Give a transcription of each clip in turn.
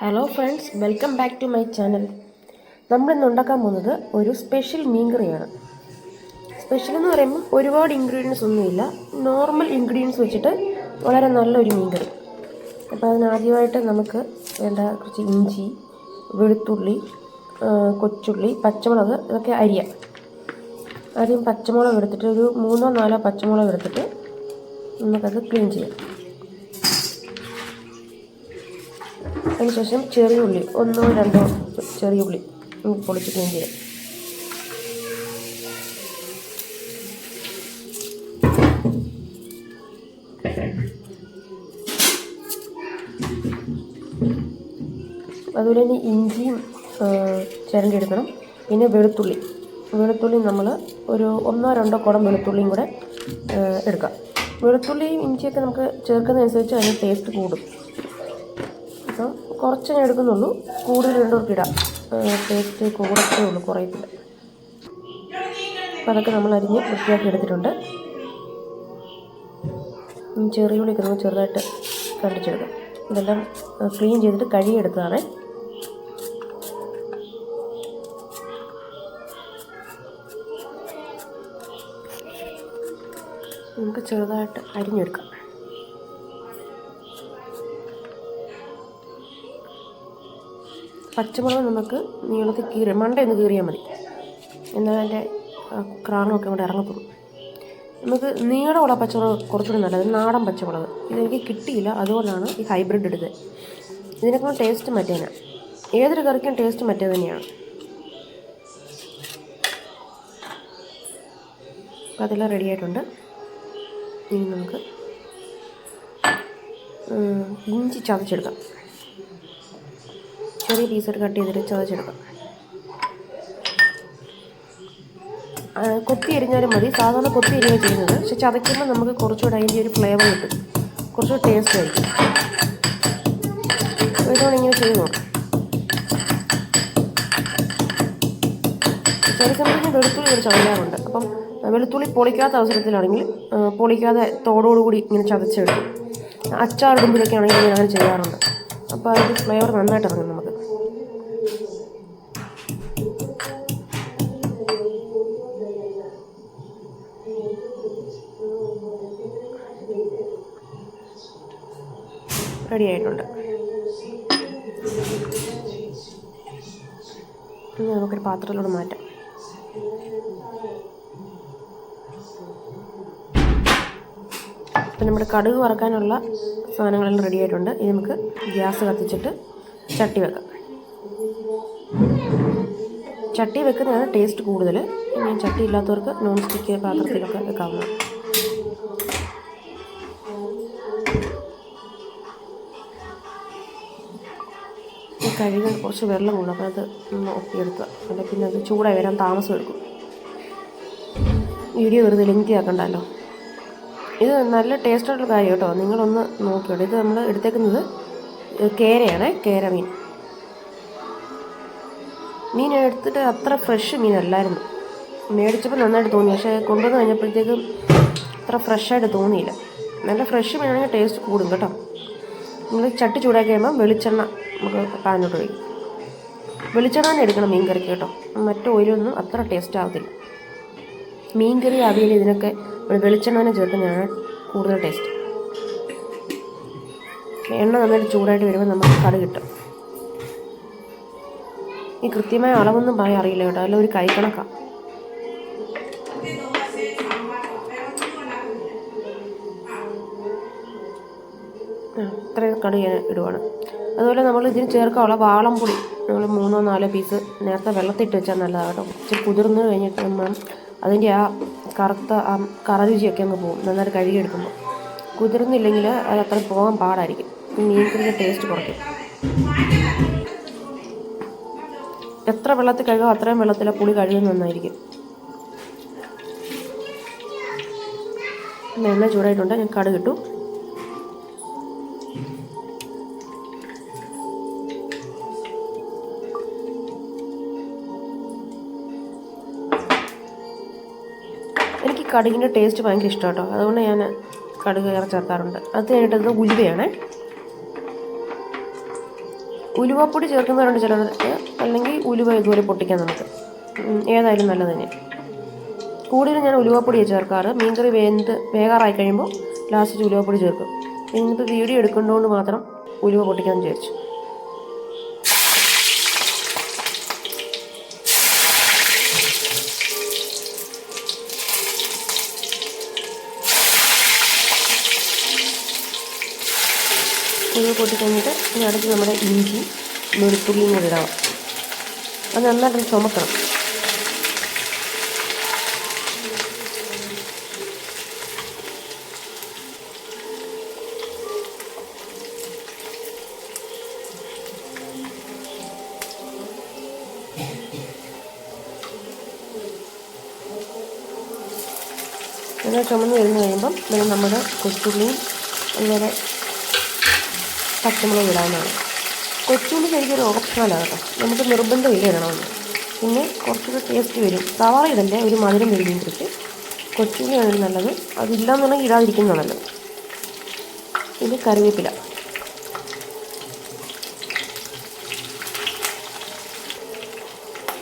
Hello friends welcome back to my channel നമ്മൾ ഇന്ന് ഉണ്ടാക്കാൻ പോകുന്നത് ഒരു സ്പെഷ്യൽ മീൻകറിയാണ്. സ്പെഷ്യൽ എന്ന് പറയുമ്പോൾ ഒരുപാട് ഇൻഗ്രീഡിയൻസ് ഒന്നുമില്ല. നോർമൽ ഇൻഗ്രീഡിയൻസ് വെച്ചിട്ട് വളരെ നല്ലൊരു മീൻകറി. അപ്പോൾ അതിനാദ്യമായിട്ട് നമുക്ക് വേണ്ട കുറച്ച് ഇഞ്ചി വെളുത്തുള്ളി കൊച്ചുള്ളി പച്ചമുളക് ഇതൊക്കെ അരിയാം. ആദ്യം പച്ചമുളക് എടുത്തിട്ട് ഒരു മൂന്നോ നാലോ പച്ചമുളക് എടുത്തിട്ട് നമുക്കത് ക്ലീൻ ചെയ്യാം. അതിനുശേഷം ചെറിയ ഉള്ളി ഒന്നോ രണ്ടോ ചെറിയ ഉള്ളി പൊളിച്ച് ക്ലീൻ ചെയ്യാം. അതുപോലെ തന്നെ ഇഞ്ചിയും ചിരണ്ടെടുക്കണം പിന്നെ വെളുത്തുള്ളി. വെളുത്തുള്ളി നമ്മൾ ഒരു ഒന്നോ രണ്ടോ കുടം വെളുത്തുള്ളിയും കൂടെ എടുക്കാം. വെളുത്തുള്ളിയും ഇഞ്ചിയൊക്കെ നമുക്ക് ചേർക്കുന്നതനുസരിച്ച് അതിന് ടേസ്റ്റ് കൂടും. കുറച്ച് ഞാൻ എടുക്കുന്നുള്ളൂ. കൂടുതൽ രണ്ടുപേർക്ക് ഇടാം. ടേസ്റ്റ് കുറച്ചേ ഉള്ളൂ കുറയത്തില്ല. അപ്പം അതൊക്കെ നമ്മൾ അരിഞ്ഞ് വൃത്തിയാക്കി എടുത്തിട്ടുണ്ട്. ചെറിയ ഉള്ളിയൊക്കെ നമ്മൾ ചെറുതായിട്ട് കണ്ടിച്ചെടുക്കാം ഇതെല്ലാം ക്ലീൻ ചെയ്തിട്ട് കഴുകിയെടുത്തതാണ്. നമുക്ക് ചെറുതായിട്ട് അരിഞ്ഞെടുക്കാം. പച്ചമുളക് നമുക്ക് നീളത്തിൽ കീറി മണ്ടയൊന്ന് കീറിയാൽ മതി. എന്നാൽ അതിന്റെ ക്രാണമൊക്കെ ഇവിടെ ഇറങ്ങത്തുള്ളൂ. നമുക്ക് നീളമുള്ള പച്ചമുളക് കുറച്ചുകൂടി നല്ലത് നാടൻ പച്ചമുളക്. ഇതെനിക്ക് കിട്ടിയില്ല അതുകൊണ്ടാണ് ഈ ഹൈബ്രിഡ് എടുത്തത്. ഇതിനൊക്കെ ടേസ്റ്റ് മറ്റേനാ. ഏതൊരു കറിക്കും ടേസ്റ്റ് മറ്റേ തന്നെയാണ്. അപ്പം അതെല്ലാം റെഡി ആയിട്ടുണ്ട്. ഇനി നമുക്ക് ഇഞ്ചി ചതച്ചെടുക്കാം. ചെറിയ പീസായിട്ട് കട്ട് ചെയ്തിട്ട് ചതച്ചെടുക്കാം. കൊത്തി എരിഞ്ഞാലും മതി. സാധാരണ കൊത്തി എരിയാണ് ചെയ്യുന്നത് പക്ഷെ ചതയ്ക്കുമ്പോൾ നമുക്ക് കുറച്ചുകൂടെ അതിന്റെ ഒരു ഫ്ലേവർ കിട്ടും. കുറച്ചുകൂടെ ടേസ്റ്റ് ആയിരിക്കും. ഇതോടെ ഇങ്ങനെ ചെയ്ത് നോക്കാം. ചില സമയത്ത് വെളുത്തുള്ളി ഒരു ചതയാറുണ്ട് അപ്പം വെളുത്തുള്ളി പൊളിക്കാത്ത അവസരത്തിലാണെങ്കിൽ പൊളിക്കാതെ തോടോടുകൂടി ഇങ്ങനെ ചതച്ചെടുക്കും. അച്ചാറിടുമ്പോഴൊക്കെ ആണെങ്കിൽ ഞാൻ ചെയ്യാറുണ്ട്. അപ്പോൾ അതിന്റെ ഫ്ലേവർ നന്നായിട്ട് ഇറങ്ങും റെഡി ആയിട്ടുണ്ട് ഇനി നമുക്കൊരു പാത്രത്തിലോട് മാറ്റാം. ഇപ്പം നമ്മുടെ കടുക് വറക്കാനുള്ള സാധനങ്ങളെല്ലാം റെഡി ആയിട്ടുണ്ട്. ഇനി നമുക്ക് ഗ്യാസ് കത്തിച്ചിട്ട് ചട്ടി വെക്കാം. ചട്ടി വെക്കുന്നതാണ് ടേസ്റ്റ് കൂടുതൽ. ഇനി ചട്ടി ഇല്ലാത്തവർക്ക് നോൺ സ്റ്റിക്ക് പാത്രത്തിലൊക്കെ വെക്കാവുന്നതാണ്. കഴുകാൻ കുറച്ച് വെള്ളം കൂടും അപ്പോൾ അത് ഒപ്പിയെടുക്കുക അല്ലെങ്കിൽ പിന്നെ അത് ചൂടായി വരാൻ താമസം എടുക്കും. വീഡിയോ വെറുതെ ലെങ്തി ആക്കണ്ടല്ലോ. ഇത് നല്ല ടേസ്റ്റായിട്ടുള്ള കാര്യം കേട്ടോ. നിങ്ങളൊന്ന് നോക്കിയോട്ടോ ഇത് നമ്മൾ എടുത്തേക്കുന്നത് കേരയാണ് കേര മീൻ. മീൻ എടുത്തിട്ട് അത്ര ഫ്രഷ് മീനല്ലായിരുന്നു മേടിച്ചപ്പോൾ നന്നായിട്ട് തോന്നി. പക്ഷേ കൊണ്ടുവന്ന് കഴിഞ്ഞപ്പോഴത്തേക്കും അത്ര ഫ്രഷായിട്ട് തോന്നിയില്ല. നല്ല ഫ്രഷ് മീനാണെങ്കിൽ ടേസ്റ്റ് കൂടും കേട്ടോ. നിങ്ങൾ ചട്ടി ചൂടാക്കി കഴിയുമ്പോൾ വെളിച്ചെണ്ണ നമുക്ക് പാനിലോട്ട് ഒഴിക്കും. വെളിച്ചെണ്ണ തന്നെ എടുക്കണം മീൻ കേട്ടോ. മറ്റു ഓയിലൊന്നും അത്ര ടേസ്റ്റ് ആവത്തില്ല. മീൻ കറി അവിയൽ ഇതിനൊക്കെ ഒരു വെളിച്ചെണ്ണ തന്നെ ചേർക്കുന്നതാണ് കൂടുതൽ ടേസ്റ്റ് എണ്ണ നന്നായിട്ട് ചൂടായിട്ട് വരുമ്പോൾ നമുക്ക് കറി കിട്ടും. ഈ കൃത്യമായ അളവൊന്നും പറയാൻ അറിയില്ല കേട്ടോ. അല്ല ഒരു കൈ ഇത്രയും കടി ഞാൻ ഇടുവാണ്. അതുപോലെ നമ്മൾ ഇതിന് ചേർക്കാനുള്ള വാളംപുളി നമ്മൾ മൂന്നോ നാലോ പീസ് നേരത്തെ വെള്ളത്തിട്ട് വെച്ചാൽ നല്ലതാണ് കേട്ടോ. ഇച്ചിരി കുതിർന്ന് കഴിഞ്ഞിട്ട് നമ്മൾ അതിന്റെ ആ കറുത്ത ആ കറരുചിയൊക്കെ അങ്ങ് പോകും. നന്നായിട്ട് കഴുകിയെടുക്കുമ്പോൾ. കുതിർന്നില്ലെങ്കിൽ അത് അത്ര പോകാൻ പാടായിരിക്കും. മീൻ മീൻകറിയുടെ ടേസ്റ്റ് കുറയ്ക്കും. എത്ര വെള്ളത്തിൽ കഴുകും അത്രയും വെള്ളത്തിൽ പുളി കഴുകുന്ന നന്നായിരിക്കും. എണ്ണ ചൂടായിട്ടുണ്ട്. ഞാൻ കടുക് കടുകിന്റെ ടേസ്റ്റ് ഭയങ്കര ഇഷ്ടം കേട്ടോ അതുകൊണ്ട് ഞാൻ കടുക് ഏറെ ചേർക്കാറുണ്ട്. അത് കഴിഞ്ഞിട്ട് ഇത് ഉലുവയാണ്. ഉലുവപ്പൊടി ചേർക്കുന്നവരുണ്ട് ചിലർക്ക്. അല്ലെങ്കിൽ ഉലുവ ഇതുപോലെ പൊട്ടിക്കാൻ നമുക്ക്. ഏതായാലും നല്ലത് തന്നെ കൂടുതലും ഞാൻ ഉലുവപ്പൊടിയാണ് ചേർക്കാറ്. മീൻകറി വേന്ത് വേകാറായി കഴിയുമ്പോൾ ലാസ്റ്റ് ഉലുവപ്പൊടി ചേർക്കും. ഇന്നിപ്പോൾ വീഡിയോ എടുക്കുന്നതുകൊണ്ട് മാത്രം ഉലുവ പൊട്ടിക്കാൻ വിചാരിച്ചു ഉലുവ പൊട്ടിക്കഴിഞ്ഞിട്ട് ഇനി അടുത്ത് നമ്മുടെ ഇഞ്ചി വെളുത്തുള്ളിയും കൂടി ഇടാം അത് നന്നായിട്ട് ചുമക്കണം. ചുമന്ന് വരുന്ന കഴിയുമ്പം പിന്നെ നമ്മുടെ കൊച്ചുള്ളിയും അതുപോലെ പച്ചമുളക് ഇടാവുന്നതാണ് കൊച്ചുള്ളി ശരിക്കും ഒരു ഓപ്ഷണലാണ് കേട്ടോ. നമുക്ക് നിർബന്ധമില്ല ഇടണമെന്ന്. പിന്നെ കുറച്ചൊക്കെ ടേസ്റ്റ് വരും. സവാള ഇടണ്ടേ? ഒരു മധുരം കുറിച്ച് കൊച്ചുള്ളിയാണ് നല്ലത്. അതില്ലാന്നുണ്ടെങ്കിൽ ഇടാതിരിക്കുന്ന നല്ലത് പിന്നെ കറിവേപ്പില.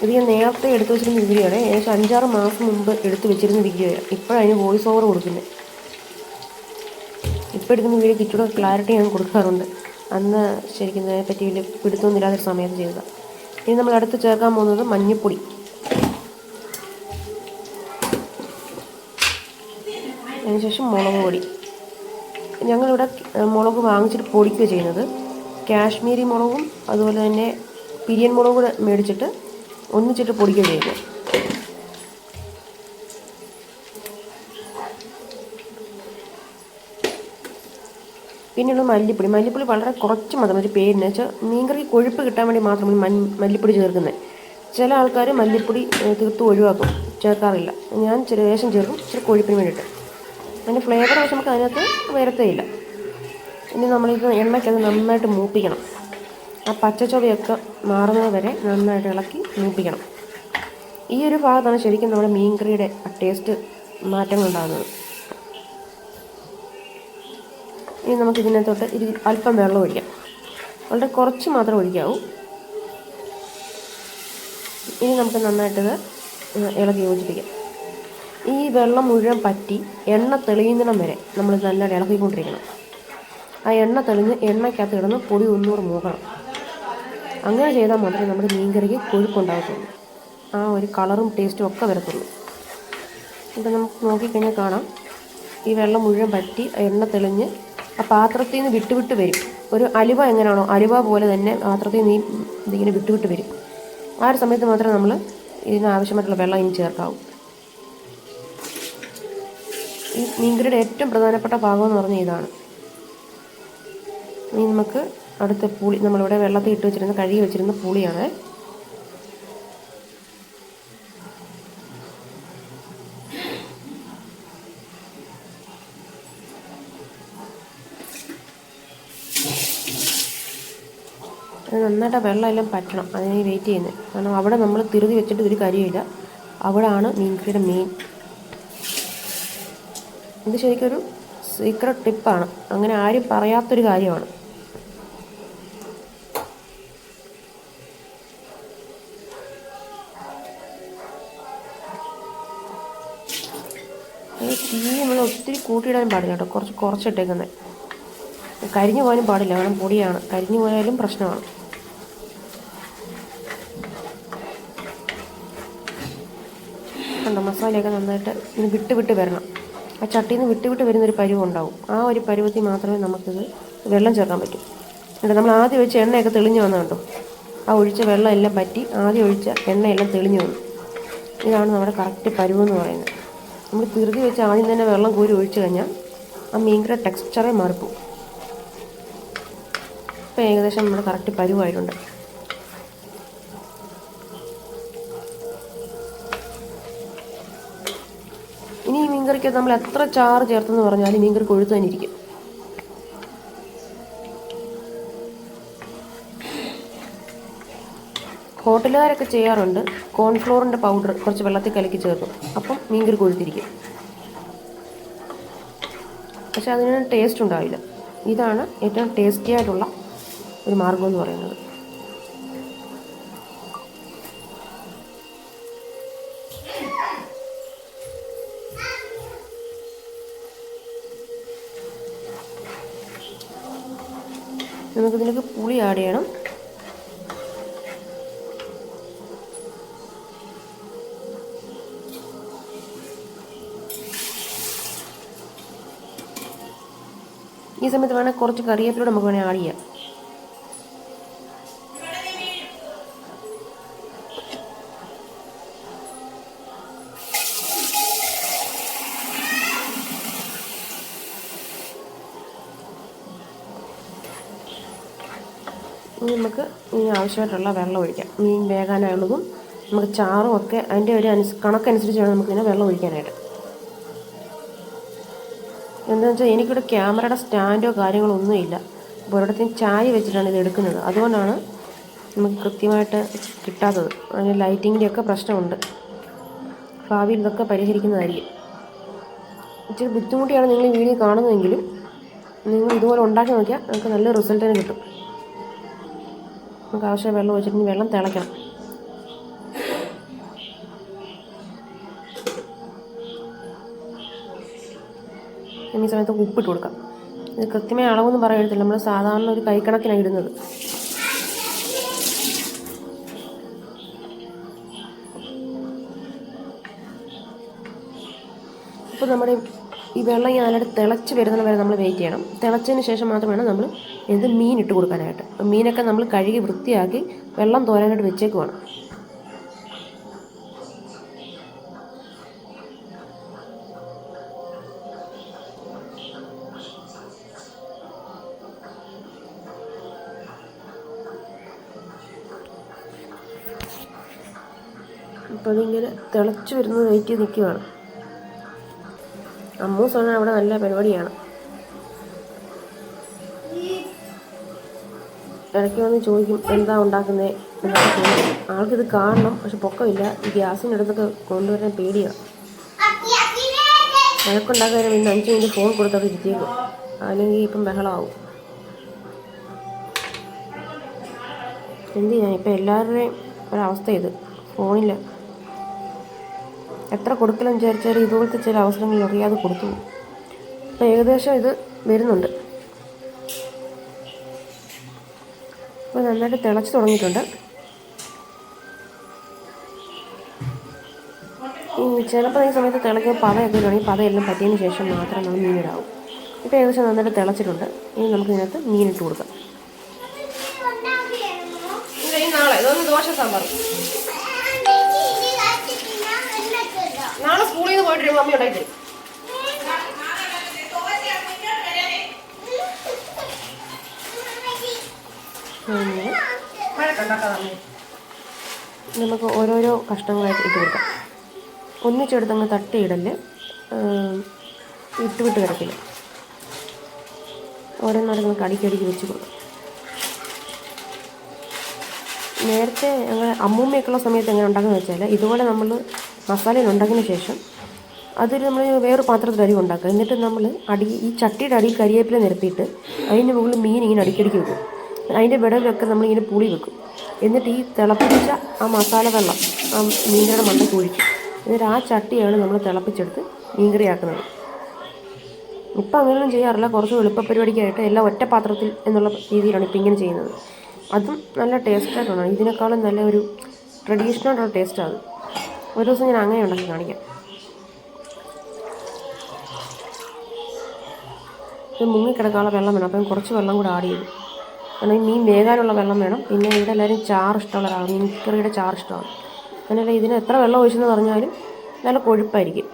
ഇത് ഞാൻ നേരത്തെ എടുത്തു വെച്ചിരുന്ന വീഡിയോയാണ്. ഏകദേശം അഞ്ചാറ് മാസം മുമ്പ് എടുത്തു വെച്ചിരുന്ന വീഡിയോയാണ് ഇപ്പോഴതിന് വോയിസ് ഓവർ കൊടുക്കുന്നത് ഇപ്പോൾ എടുക്കുന്ന വീഡിയോ ഇച്ചിരി ക്ലാരിറ്റി ഞാൻ കൊടുക്കാറുണ്ട്. അന്ന് ശരിക്കും ഇതിനെപ്പറ്റി വലിയ പിടുത്തമൊന്നുമില്ലാത്തൊരു സമയത്ത് ചെയ്തതാണ് ഇനി നമ്മൾ അടുത്ത് ചേർക്കാൻ പോകുന്നത് മഞ്ഞൾപ്പൊടി അതിനുശേഷം മുളക് പൊടി. ഞങ്ങളിവിടെ മുളക് വാങ്ങിച്ചിട്ട് പൊടിക്കുക ചെയ്യുന്നത്. കാശ്മീരി മുളകും അതുപോലെ തന്നെ പിരിയൻ മുളകും കൂടെ മേടിച്ചിട്ട് ഒന്നിച്ചിട്ട് പൊടിക്കുക ചെയ്യുന്നത്. പിന്നെയുള്ളത് മല്ലിപ്പൊടി. മല്ലിപ്പൊടി വളരെ കുറച്ച് മതി. ഒരു പേരിന് വെച്ചാൽ മീൻകറി കൊഴുപ്പ് കിട്ടാൻ വേണ്ടി മാത്രമാണ് മല്ലിപ്പൊടി ചേർക്കുന്നത് ചില ആൾക്കാർ മല്ലിപ്പൊടി തീർത്ത് ഒഴിവാക്കും. ചേർക്കാറില്ല. ഞാൻ ചില ലേശം ചേർക്കും. ചില കൊഴുപ്പിന് വേണ്ടിയിട്ട് അതിന്റെ ഫ്ലേവർ പക്ഷെ നമുക്ക് അതിനകത്ത് വരത്തേയില്ല. ഇനി നമ്മളിത് എണ്ണയ്ക്കത് നന്നായിട്ട് മൂപ്പിക്കണം. ആ പച്ചച്ചൊവയൊക്കെ മാറുന്നത് വരെ നന്നായിട്ട് ഇളക്കി മൂപ്പിക്കണം. ഈ ഒരു ഭാഗത്താണ് ശരിക്കും നമ്മുടെ മീൻകറിയുടെ ടേസ്റ്റ് മാറ്റങ്ങൾ ഇനി നമുക്ക് ഇതിനകത്തോട്ട് ഇരി അല്പം വെള്ളം ഒഴിക്കാം. വളരെ കുറച്ച് മാത്രം ഒഴിക്കാവൂ. ഇനി നമുക്ക് നന്നായിട്ടത് ഇളക്കി യോജിപ്പിക്കാം. ഈ വെള്ളം മുഴുവൻ പറ്റി എണ്ണ തെളിയുന്നിടം വരെ നമ്മൾ നല്ലതായിട്ട് ഇളക്കിക്കൊണ്ടിരിക്കണം ആ എണ്ണ തെളിഞ്ഞ് എണ്ണയ്ക്കകത്ത് കിടന്ന് പൊടി ഒന്നൂറ് മൂക്കണം. അങ്ങനെ ചെയ്താൽ മാത്രമേ നമ്മുടെ മീൻകറിക്ക് കൊഴുപ്പുണ്ടാകത്തുള്ളൂ. ആ ഒരു കളറും ടേസ്റ്റും ഒക്കെ വരത്തുള്ളൂ. ഇപ്പം നമുക്ക് നോക്കിക്കഴിഞ്ഞാൽ കാണാം. ഈ വെള്ളം മുഴുവൻ പറ്റി എണ്ണ തെളിഞ്ഞ് ആ പാത്രത്തിൽ നിന്ന് വിട്ടുവിട്ട് വിട്ട് വരും. ഒരു അലുവ എങ്ങനെയാണോ അലുവ പോലെ തന്നെ പാത്രത്തിൽ നിന്ന് ഇതിങ്ങനെ വിട്ടുവിട്ട് വിട്ട് വരും. ആ ഒരു സമയത്ത് മാത്രമേ നമ്മൾ ഇതിന് ആവശ്യമായിട്ടുള്ള വെള്ളം ഇനി ചേർക്കാവൂ. ഈ മീൻകറിയുടെ ഏറ്റവും പ്രധാനപ്പെട്ട ഭാഗം എന്ന് പറഞ്ഞാൽ ഇതാണ്. ഇനി നമുക്ക് അടുത്ത പുളി നമ്മളിവിടെ വെള്ളത്തിൽ ഇട്ട് വെച്ചിരുന്ന കഴുകി വെച്ചിരുന്ന പുളിയാണ് നന്നായിട്ട് വെള്ളമെല്ലാം പറ്റണം. അതിന് വെയിറ്റ് ചെയ്യുന്നത് കാരണം അവിടെ നമ്മൾ തിരുതി വെച്ചിട്ട് ഒരു കാര്യമില്ല അവിടെയാണ് മീൻകറിയുടെ മെയിൻ ഇത് ശരിക്കും ഒരു സീക്രട്ട് ടിപ്പാണ് അങ്ങനെ ആരും പറയാത്തൊരു കാര്യമാണ്. തീ നമ്മൾ ഒത്തിരി കൂട്ടിയിടാൻ പാടില്ല കേട്ടോ. കുറച്ച് കുറച്ചിട്ടേക്കുന്നത് കരിഞ്ഞു പോകാനും പാടില്ല. കാരണം പൊടിയാണ്. കരിഞ്ഞു പോയാലും പ്രശ്നമാണ്. കണ്ടോ മസാലയൊക്കെ നന്നായിട്ട് ഇന്ന് വിട്ട് വിട്ട് വരണം. ആ ചട്ടിയിൽ നിന്ന് വിട്ട് വിട്ട് വരുന്നൊരു പരുവം ഉണ്ടാവും. ആ ഒരു പരുവത്തിൽ മാത്രമേ നമുക്കിത് വെള്ളം ചേർക്കാൻ പറ്റൂ. എന്നിട്ട് നമ്മൾ ആദ്യം ഒഴിച്ച എണ്ണയൊക്കെ തെളിഞ്ഞു വന്ന കണ്ടോ? ആ ഒഴിച്ച വെള്ളം എല്ലാം പറ്റി ആദ്യം ഒഴിച്ച എണ്ണയെല്ലാം തെളിഞ്ഞു വന്നു. ഇതാണ് നമ്മുടെ കറക്റ്റ് പരുവെന്ന് പറയുന്നത്. നമ്മൾ തിരുതി വെച്ച് ആദ്യം തന്നെ വെള്ളം കോരി ഒഴിച്ചു കഴിഞ്ഞാൽ ആ മീൻകറി ടെക്സ്ചറേ മാറിപ്പോവും. ഇപ്പം ഏകദേശം നമ്മുടെ കറക്റ്റ് പരുവായിട്ടുണ്ട്. മീൻകറിക്ക് നമ്മൾ എത്ര ചാറ് ചേർത്തെന്ന് പറഞ്ഞാലും മീൻകറി കൊഴുത്ത് തന്നെ ഇരിക്കും. ഹോട്ടലുകാരൊക്കെ ചെയ്യാറുണ്ട്. കോൺഫ്ലോറിന്റെ പൗഡർ കുറച്ച് വെള്ളത്തിൽ കലക്കി ചേർക്കും. അപ്പം മീൻകറി കൊഴുത്തിരിക്കും. പക്ഷെ അതിന് ടേസ്റ്റ് ഉണ്ടാവില്ല. ഇതാണ് ഏറ്റവും ടേസ്റ്റി ആയിട്ടുള്ള ഒരു മാർഗം എന്ന് പറയുന്നത്. നമുക്കിതിലേക്ക് പുളി ആഡ് ചെയ്യണം. ഈ സമയത്ത് വേണമെങ്കിൽ കുറച്ച് കറിവേപ്പിലൂടെ നമുക്ക് വേണമെങ്കിൽ ആഡ് ചെയ്യാം. ഇനി നമുക്ക് ഇനി ആവശ്യമായിട്ടുള്ള വെള്ളം ഒഴിക്കാം. മീൻ വേകാനുള്ളതും നമുക്ക് ചാറും ഒക്കെ അതിന്റെ ഒരു അനുസ് കണക്കനുസരിച്ച് വേണം നമുക്കിതിനെ വെള്ളം ഒഴിക്കാനായിട്ട്. എന്താണെന്ന് വെച്ചാൽ എനിക്കിവിടെ ക്യാമറയുടെ സ്റ്റാൻഡോ കാര്യങ്ങളോ ഒന്നുമില്ല അപ്പോൾ ഒരിടത്തും ചായ വെച്ചിട്ടാണ് ഇത് എടുക്കുന്നത്. അതുകൊണ്ടാണ് നമുക്ക് കൃത്യമായിട്ട് കിട്ടാത്തത്. അതിന് ലൈറ്റിങ്ങിന്റെ ഒക്കെ പ്രശ്നമുണ്ട്. ഭാവിയിൽ ഇതൊക്കെ പരിഹരിക്കുന്നതായിരിക്കും. ഇച്ചിരി ബുദ്ധിമുട്ടിയാണ് നിങ്ങൾ ഈ വീഡിയോ കാണുന്നതെങ്കിലും നിങ്ങൾ ഇതുപോലെ ഉണ്ടാക്കി നോക്കിയാൽ നമുക്ക് നല്ല റിസൾട്ട് തന്നെ കിട്ടും. നമുക്ക് ആവശ്യം വെള്ളം ഒഴിച്ചിട്ട് വെള്ളം തിളയ്ക്കണം. ഈ സമയത്ത് ഉപ്പിട്ട് കൊടുക്കാം. ഇത് കൃത്യമായ അളവൊന്നും പറയത്തില്ല നമ്മൾ സാധാരണ ഒരു കൈക്കണക്കിനാണ് ഇടുന്നത്. അപ്പോൾ നമ്മുടെ ഈ വെള്ളം ഈ നല്ലതായിട്ട് തിളച്ച് വരുന്നത് വരെ നമ്മൾ വെയിറ്റ് ചെയ്യണം. തിളച്ചതിന് ശേഷം മാത്രമാണ് നമ്മൾ ഇത് മീൻ ഇട്ട് കൊടുക്കാനായിട്ട്. മീനൊക്കെ നമ്മൾ കഴുകി വൃത്തിയാക്കി വെള്ളം തോരാനായിട്ട് വെച്ചേക്ക് വേണം അപ്പോൾ അതിങ്ങനെ തിളച്ച് വരുന്നത് വെയിറ്റ് നിൽക്കുവാണ്. അമ്മൂസ് ആണ് അവിടെ നല്ല പരിപാടിയാണ്. ഇടയ്ക്ക് വന്ന് ചോദിക്കും എന്താ ഉണ്ടാക്കുന്നത് എന്നൊക്കെ ചോദിക്കും. ആൾക്കിത് കാണണം പക്ഷെ പൊക്കമില്ല. ഈ ഗ്യാസിന്റെ അടുത്തൊക്കെ കൊണ്ടുവരാൻ പേടിയാണ് വഴക്കുണ്ടാക്കാൻ പിന്നെ അഞ്ച് മിനിറ്റ് ഫോൺ കൊടുത്തവിടെ ഇരുത്തിയേക്കും അല്ലെങ്കിൽ ഇപ്പം ബഹളമാവും എന്ത് ചെയ്യാൻ ഇപ്പം എല്ലാവരുടെയും ഒരവസ്ഥ ഇത്. ഫോണില്ല. എത്ര കൊടുക്കലും വിചാരിച്ചാലും ഇതുപോലത്തെ ചില അവസരങ്ങളിൽ അറിയാതെ കൊടുത്തു. അപ്പോൾ ഏകദേശം ഇത് വരുന്നുണ്ട്. അപ്പോൾ നന്നായിട്ട് തിളച്ച് തുടങ്ങിയിട്ടുണ്ട് ഈ ചിലപ്പോൾ ഈ സമയത്ത് തിളയ്ക്കുമ്പോൾ പതയൊക്കെ ഇടുകയാണെങ്കിൽ പതയെല്ലാം പറ്റിയതിന് ശേഷം മാത്രം നമ്മൾ മീനിടാവും ഇപ്പോൾ ഏകദേശം നന്നായിട്ട് തിളച്ചിട്ടുണ്ട് ഇനി നമുക്ക് ഇതിനകത്ത് മീനിട്ട് കൊടുക്കാം നാളെ ഇതൊന്ന് ദോശ സാമ്പാർ നാളെ സ്കൂളിൽ നിന്ന് പോയിട്ട് മമ്മി ഉണ്ടാക്കി നമുക്ക് ഓരോരോ കഷ്ണങ്ങളായിട്ട് ഇട്ട് കൊടുക്കാം. ഒന്നിച്ചെടുത്തങ്ങ് തട്ടിയിടൽ ഇട്ട് വിട്ട് കിടക്കില്ല. ഓരോന്നോരോന്ന് കടിക്കടിക്ക് വെച്ച് കൊടുക്കും. നേരത്തെ ഞങ്ങൾ അമ്മൂമ്മയൊക്കെയുള്ള സമയത്ത് എങ്ങനെ ഉണ്ടാക്കുന്നത് വെച്ചാൽ ഇതുപോലെ നമ്മൾ മസാല ഉണ്ടാക്കിയതിന് ശേഷം അതിൽ നമ്മൾ വേറൊരു പാത്രത്തിൽ അരി ഉണ്ടാക്കുക. എന്നിട്ട് നമ്മൾ അടി ഈ ചട്ടിയുടെ അടിയിൽ കരിയേപ്പില നിരത്തിയിട്ട് അതിന്റെ മുകളിൽ മീൻ ഇങ്ങനെ അടിക്കടിക്ക് വെക്കും. അതിന്റെ വിടവിലൊക്കെ നമ്മളിങ്ങനെ പുളി വെക്കും. എന്നിട്ട് ഈ തിളപ്പിച്ച ആ മസാല വെള്ളം ആ മീൻകറിയുടെ മണ്ടയ്ക്ക് ഒഴിക്കും. എന്നിട്ട് ആ ചട്ടിയാണ് നമ്മൾ തിളപ്പിച്ചെടുത്ത് മീൻകറി ആക്കുന്നത് ഇപ്പം അങ്ങനെയൊന്നും ചെയ്യാറില്ല. കുറച്ച് എളുപ്പ പരിപാടിക്കായിട്ട് എല്ലാം ഒറ്റ പാത്രത്തിൽ എന്നുള്ള രീതിയിലാണ് ഇപ്പം ഇങ്ങനെ ചെയ്യുന്നത്. അതും നല്ല ടേസ്റ്റായിട്ടാണ് ഇതിനേക്കാളും നല്ല ഒരു ട്രഡീഷണൽ ടേസ്റ്റാണ് ഒരു ദിവസം ഞാൻ അങ്ങനെ ഉണ്ടാക്കി കാണിക്കാം. ഇത് മുങ്ങിക്കിടക്കാനുള്ള വെള്ളം വേണം. അപ്പം കുറച്ച് വെള്ളം കൂടെ ആഡ് ചെയ്തു. കാരണം മീൻ വേകാനുള്ള വെള്ളം വേണം. പിന്നെ ഇവിടെ എല്ലാവരും ചാറ് ഇഷ്ടമുള്ള ഒരാളാണ്. മീൻ കറിയുടെ ചാറ് ഇഷ്ടമാണ്. അങ്ങനെയല്ല ഇതിന് എത്ര വെള്ളം ഒഴിച്ചെന്ന് പറഞ്ഞാലും നല്ല കൊഴുപ്പായിരിക്കും.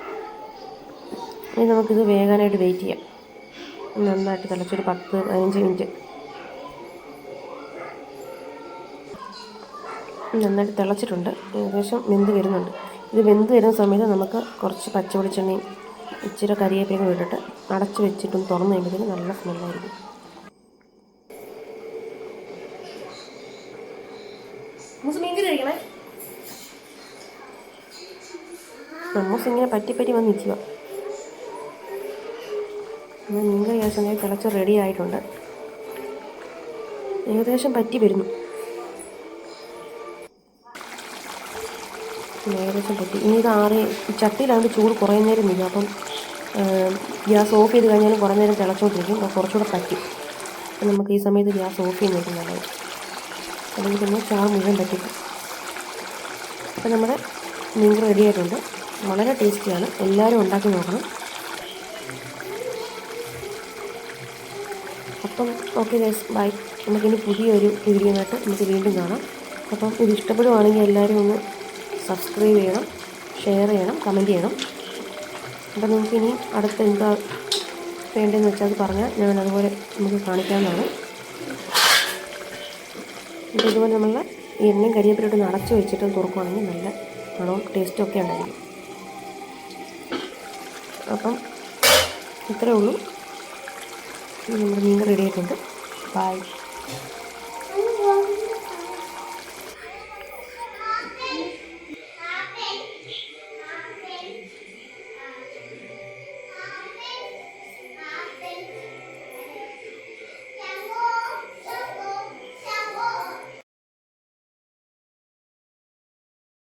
ഇനി നമുക്കിത് വേകാനായിട്ട് വെയിറ്റ് ചെയ്യാം. നന്നായിട്ട് തിളച്ചൊരു പത്ത് പതിനഞ്ച് മിനിറ്റ് നന്നായിട്ട് തിളച്ചിട്ടുണ്ട്. ഏകദേശം വെന്ത് വരുന്നുണ്ട്. ഇത് വെന്ത് വരുന്ന സമയത്ത് നമുക്ക് കുറച്ച് പച്ച വെളിച്ചെണ്ണയും ഇച്ചിരി കരിയേപ്പിലും കൂടി ഇട്ടിട്ട് അടച്ച് വെച്ചിട്ടും തുറന്നു കഴിയുമ്പോഴത്തേക്കും നല്ല സ്മെല്ലായിരിക്കും കഴിക്കണേ നമ്മസ് ഇങ്ങനെ പറ്റി പറ്റി വന്ന് നിൽക്കുക. എന്നാൽ മീൻകറി ആ തിളച്ച് റെഡി ആയിട്ടുണ്ട്. ഏകദേശം പറ്റി വരുന്നു. ഏകദേശം പറ്റി. ഇനി ഇത് ആറി ചട്ടിയിലാണ്ട് ചൂട് കുറേ നേരം നിൽക്കും. അപ്പം ഗ്യാസ് ഓഫ് ചെയ്ത് കഴിഞ്ഞാലും കുറേ നേരം തിളച്ചുകൊണ്ടിരിക്കും അപ്പോൾ കുറച്ചുകൂടെ പറ്റി. നമുക്ക് ഈ സമയത്ത് ഗ്യാസ് ഓഫ് ചെയ്യുന്നതായിരിക്കും നല്ലത് അല്ലെങ്കിൽ നമ്മൾ ചാറ് മുഴുവൻ പറ്റിക്കും അപ്പോൾ നമ്മുടെ മീൻ റെഡി ആയിട്ടുണ്ട്. വളരെ ടേസ്റ്റിയാണ് എല്ലാവരും ഉണ്ടാക്കി നോക്കണം. അപ്പം ഓക്കെ ഗൈസ് ബൈ നമുക്കിനി പുതിയൊരു വീഡിയോ നമുക്ക് വീണ്ടും കാണാം. അപ്പം ഇത് ഇഷ്ടപ്പെടുവാണെങ്കിൽ എല്ലാവരും ഒന്ന് സബ്സ്ക്രൈബ് ചെയ്യണം ഷെയർ ചെയ്യണം കമന്റ് ചെയ്യണം. അപ്പം നമുക്കിനി അടുത്ത എന്താ വേണ്ടതെന്ന് വെച്ചാൽ അത് പറഞ്ഞാൽ ഞാൻ അതുപോലെ നമുക്ക് കാണിക്കാവുന്നതാണ്. ഇത് ഇതുപോലെ നമ്മൾ എണ്ണയും കരിയപ്പിലോട്ട് അടച്ചു വെച്ചിട്ട് തുറക്കുവാണെങ്കിൽ നല്ല മണവും ടേസ്റ്റും ഒക്കെ ഉണ്ടായിരിക്കും. അപ്പം ഇത്രയേ ഉള്ളൂ. നമ്മൾ മീൻ റെഡി ആയിട്ടുണ്ട്. ബൈ